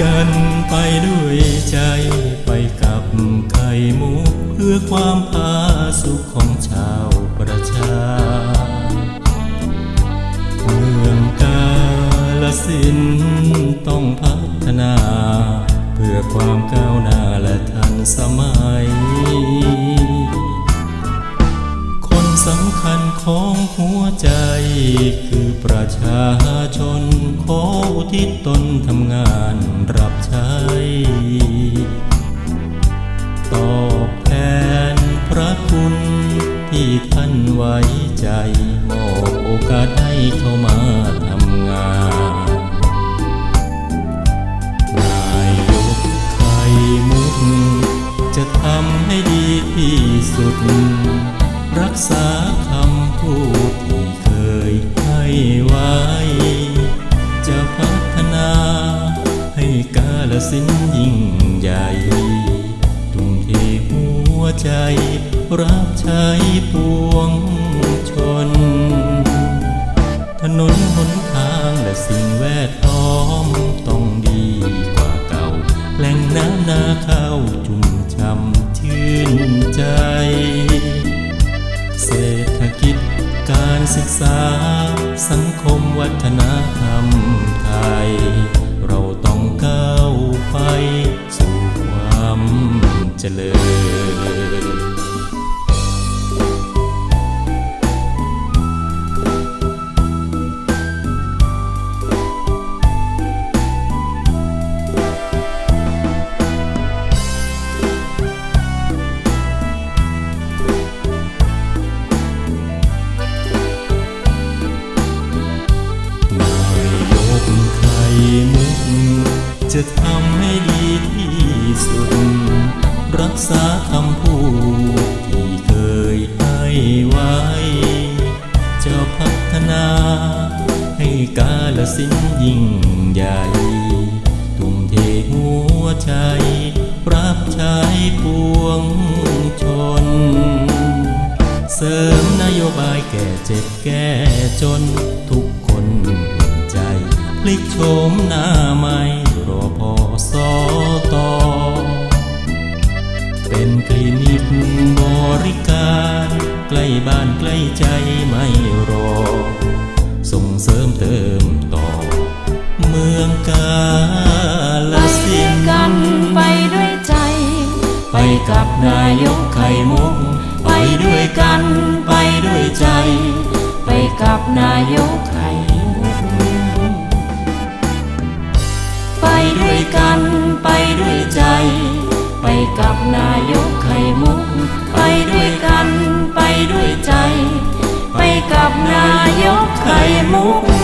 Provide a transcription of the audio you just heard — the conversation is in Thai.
กันไปด้วยใจไปกับไข่มุกเพื่อความพาสุขของชาวประชา เมืองกาลสินต้องพัฒนา เพื่อความก้าวหน้าและทันสมัย สำคัญของหัวใจ คือประชาชนขออุทิศตนทำงานรับใช้ตอบแทนพระคุณที่ท่านไว้ใจมอบโอกาสให้เข้ามาทำงานนายยกไข่มุกจะทำให้ดีที่สุด รักษาคำพูดที่เคยให้ไว้ จะพัฒนาให้กาลสินยิ่งใหญ่ทุ่มเทหัวใจ รับใช้ปวงชน ถนนหนทางและสิ่งแวดล้อมต้องดีกว่าเก่า แหล่งน้ำนาข้าวจุ่มช่ำชื่นใจ เศรษฐกิจ การศึกษา สังคมวัฒนธรรมไทย เราต้องก้าวไปสู่ความเจริญ จะทำให้ดีที่สุด รักษาคำพูดที่เคยให้ไว้ จะพัฒนา ให้กาลสินยิ่งใหญ่ทุ่มเทหัวใจ รับใช้ปวงชน เสริมนโยบายแก่เจ็บแก้จนทุกคนใจ พลิกโฉมหน้าใหม่ ต่อเป็นคลินิกบริการ ใกล้บ้านใกล้ใจไม่รอ ส่งเสริมเติมต่อ เมืองกาลสินกันไปด้วยใจ ไปกับนายกไข่มุก ไปด้วยกันไปด้วยใจ ไปกับนายกไข่ วยกันไปด้วยใจ ไปกับนายกไข่มุก ไปด้วยกันไปด้วยใจ ไปกับนายกไข่มุก